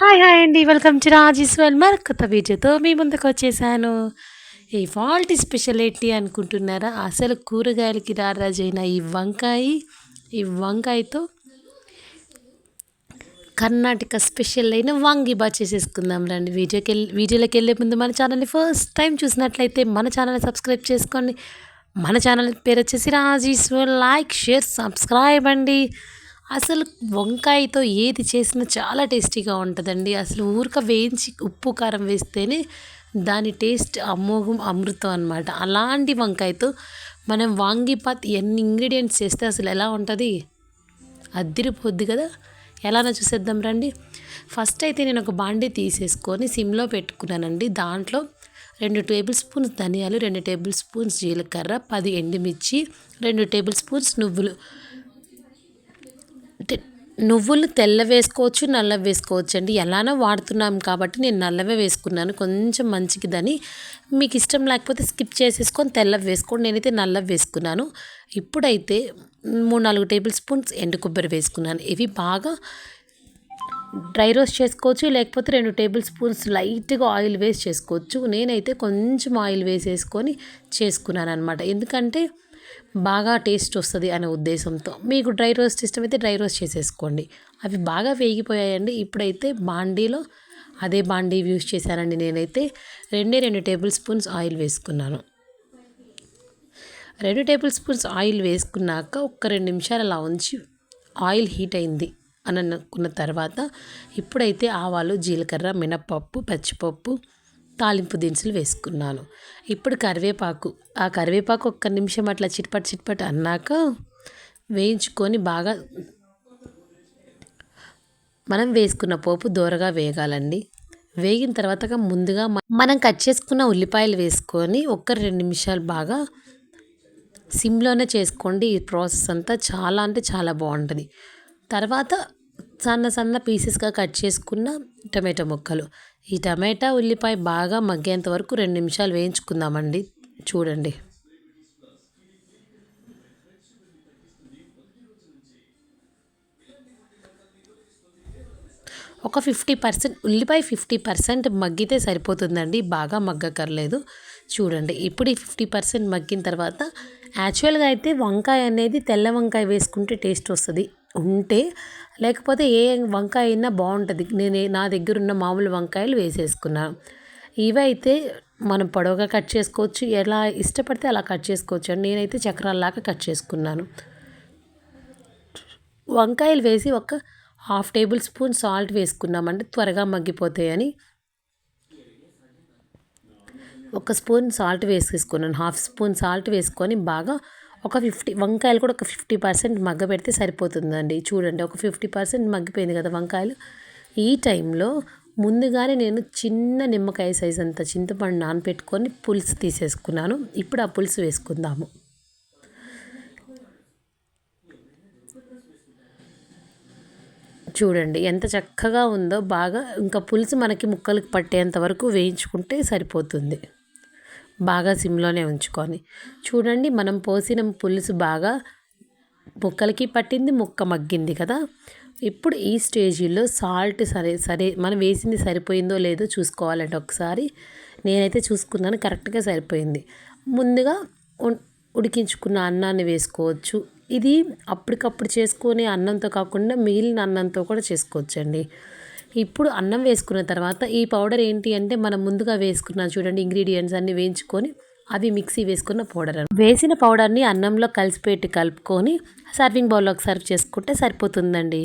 Hi hi అండి. Welcome to రాజీస్వల్ మర్ కొత్త వీడియోతో మీ ముందుకు వచ్చేసాను. ఈ ఫాల్ట్ స్పెషల్ ఏంటి అనుకుంటున్నారా? అసలు కూరగాయలకి రారాజైన ఈ వంకాయ ఈ వంకాయతో కర్ణాటక స్పెషల్ అయిన వంగి బా చేసేసుకుందాం రండి. వీడియోకి వెళ్ళి వీడియోలోకి వెళ్ళే ముందు మన ఛానల్ని ఫస్ట్ టైం చూసినట్లయితే మన ఛానల్ని సబ్స్క్రైబ్ చేసుకోండి. మన ఛానల్ పేరు వచ్చేసి రాజీస్ లైక్ షేర్ సబ్స్క్రైబ్ అండి. అసలు వంకాయతో ఏది చేసినా చాలా టేస్టీగా ఉంటుందండి. అసలు ఊరిక వేయించి ఉప్పు కారం వేస్తేనే దాని టేస్ట్ అమోఘం అమృతం అనమాట అలాంటి వంకాయతో మనం వాంగిపాత్ ఎన్ని ఇంగ్రీడియంట్స్ చేస్తే అసలు ఎలా ఉంటుంది? అద్దిరిపోద్ది కదా. ఎలానో చూసేద్దాం రండి. ఫస్ట్ అయితే నేను ఒక బాండీ తీసేసుకొని సిమ్లో పెట్టుకున్నానండి. దాంట్లో రెండు టేబుల్ స్పూన్స్ ధనియాలు రెండు టేబుల్ స్పూన్స్ జీలకర్ర పది ఎండుమిర్చి రెండు టేబుల్ స్పూన్స్ నువ్వులు నువ్వులు తెల్ల వేసుకోవచ్చు నల్ల వేసుకోవచ్చు అండి ఎలానో వాడుతున్నాం కాబట్టి నేను నల్లవే వేసుకున్నాను. కొంచెం మంచిదని మీకు ఇష్టం లేకపోతే స్కిప్ చేసేసుకొని తెల్ల వేసుకోండి. నేనైతే నల్ల వేసుకున్నాను. ఇప్పుడైతే మూడు నాలుగు టేబుల్ స్పూన్స్ ఎండు కొబ్బరి వేసుకున్నాను. ఇవి బాగా డ్రై రోస్ట్ చేసుకోవచ్చు లేకపోతే రెండు టేబుల్ స్పూన్స్ లైట్గా ఆయిల్ వేసి చేసుకోవచ్చు. నేనైతే కొంచెం ఆయిల్ వేసేసుకొని చేసుకున్నాను అనమాట ఎందుకంటే బాగా టేస్ట్ వస్తుంది అనే ఉద్దేశంతో. మీకు డ్రై రోస్ట్ ఇష్టమైతే డ్రై రోస్ట్ చేసేసుకోండి. అవి బాగా వేగిపోయాయండి. ఇప్పుడైతే బాండీలో అదే బాండీ యూస్ చేశానండి నేనైతే. రెండే రెండు టేబుల్ స్పూన్స్ ఆయిల్ వేసుకున్నాను. రెండు టేబుల్ స్పూన్స్ ఆయిల్ వేసుకున్నాక ఒక రెండు నిమిషాలు అలా ఉంచి ఆయిల్ హీట్ అయింది అని అనుకున్న తర్వాత ఇప్పుడైతే ఆవాలు జీలకర్ర మినప్పప్పు పచ్చిపప్పు తాలింపు దినుసులు వేసుకున్నాను. ఇప్పుడు కరివేపాకు. ఆ కరివేపాకు ఒక్క నిమిషం అట్లా చిట్పట్ చిట్పట్ అన్నాక వేయించుకొని బాగా మనం వేసుకున్న పోపు దూరగా వేగాలండి. వేగిన తర్వాత ముందుగా మనం కట్ చేసుకున్న ఉల్లిపాయలు వేసుకొని ఒక్క రెండు నిమిషాలు బాగా సిమ్లోనే చేసుకోండి. ఈ ప్రాసెస్ అంతా చాలా అంటే చాలా బాగుంటుంది. తర్వాత సన్న సన్న పీసెస్గా కట్ చేసుకున్న టమాటో ముక్కలు. ఈ టమాటా ఉల్లిపాయ బాగా మగ్గేంత వరకు రెండు నిమిషాలు వేయించుకుందామండి. చూడండి. ఒక ఫిఫ్టీ పర్సెంట్ ఉల్లిపాయ ఫిఫ్టీ పర్సెంట్ మగ్గితే సరిపోతుందండి. బాగా మగ్గకర్లేదు చూడండి. ఇప్పుడు ఈ ఫిఫ్టీ పర్సెంట్ మగ్గిన తర్వాత యాక్చువల్గా అయితే వంకాయ అనేది తెల్ల వంకాయ వేసుకుంటే టేస్ట్ వస్తుంది. ఉంటే లేకపోతే ఏ వంకాయ అయినా బాగుంటుంది. నేను నా దగ్గర ఉన్న మామూలు వంకాయలు వేసేసుకున్నాను ఇవైతే మనం పొడవుగా కట్ చేసుకోవచ్చు. ఎలా ఇష్టపడితే అలా కట్ చేసుకోవచ్చు అని నేనైతే చక్రాల్లాగా కట్ చేసుకున్నాను. వంకాయలు వేసి ఒక హాఫ్ టేబుల్ స్పూన్ సాల్ట్ వేసుకున్నామంటే త్వరగా మగ్గిపోతాయని. ఒక స్పూన్ సాల్ట్ వేసేసుకున్నాను. హాఫ్ స్పూన్ సాల్ట్ వేసుకొని బాగా ఒక ఫిఫ్టీ వంకాయలు కూడా ఒక ఫిఫ్టీ పర్సెంట్ మగ్గ పెడితే సరిపోతుందండి. చూడండి ఒక ఫిఫ్టీ పర్సెంట్ మగ్గిపోయింది కదా వంకాయలు. ఈ టైంలో ముందుగానే నేను చిన్న నిమ్మకాయ సైజ్ అంత చింతపండు నానపెట్టుకొని పులుసు తీసేసుకున్నాను. ఇప్పుడు ఆ పులుసు వేసుకుందాము. చూడండి ఎంత చక్కగా ఉందో బాగా ఇంకా పులుసు మనకి ముక్కలకు పట్టేంత వరకు వేయించుకుంటే సరిపోతుంది. బాగా సిమ్లోనే ఉంచుకొని. చూడండి మనం పోసిన పులుసు బాగా ముక్కలకి పట్టింది ముక్క మగ్గింది కదా. ఇప్పుడు ఈ స్టేజీలో సాల్ట్ సరే సరే మనం వేసింది సరిపోయిందో లేదో చూసుకోవాలంటే ఒకసారి. నేనైతే చూసుకున్నాను కరెక్ట్గా సరిపోయింది. ముందుగా ఉడికించుకున్న అన్నాన్ని వేసుకోవచ్చు. ఇది అప్పటికప్పుడు చేసుకునే అన్నంతో కాకుండా మిగిలిన అన్నంతో కూడా చేసుకోవచ్చండి. ఇప్పుడు అన్నం వేసుకున్న తర్వాత ఈ పౌడర్ ఏంటి అంటే మనం ముందుగా వేసుకున్న చూడండి ఇంగ్రీడియంట్స్ అన్ని వేయించుకొని అవి మిక్సీ వేసుకున్న పౌడర్ వేసిన పౌడర్ని అన్నంలో కలిసిపెట్టి కలుపుకొని సర్వింగ్ బౌల్లోకి సర్వ్ చేసుకుంటే సరిపోతుందండి.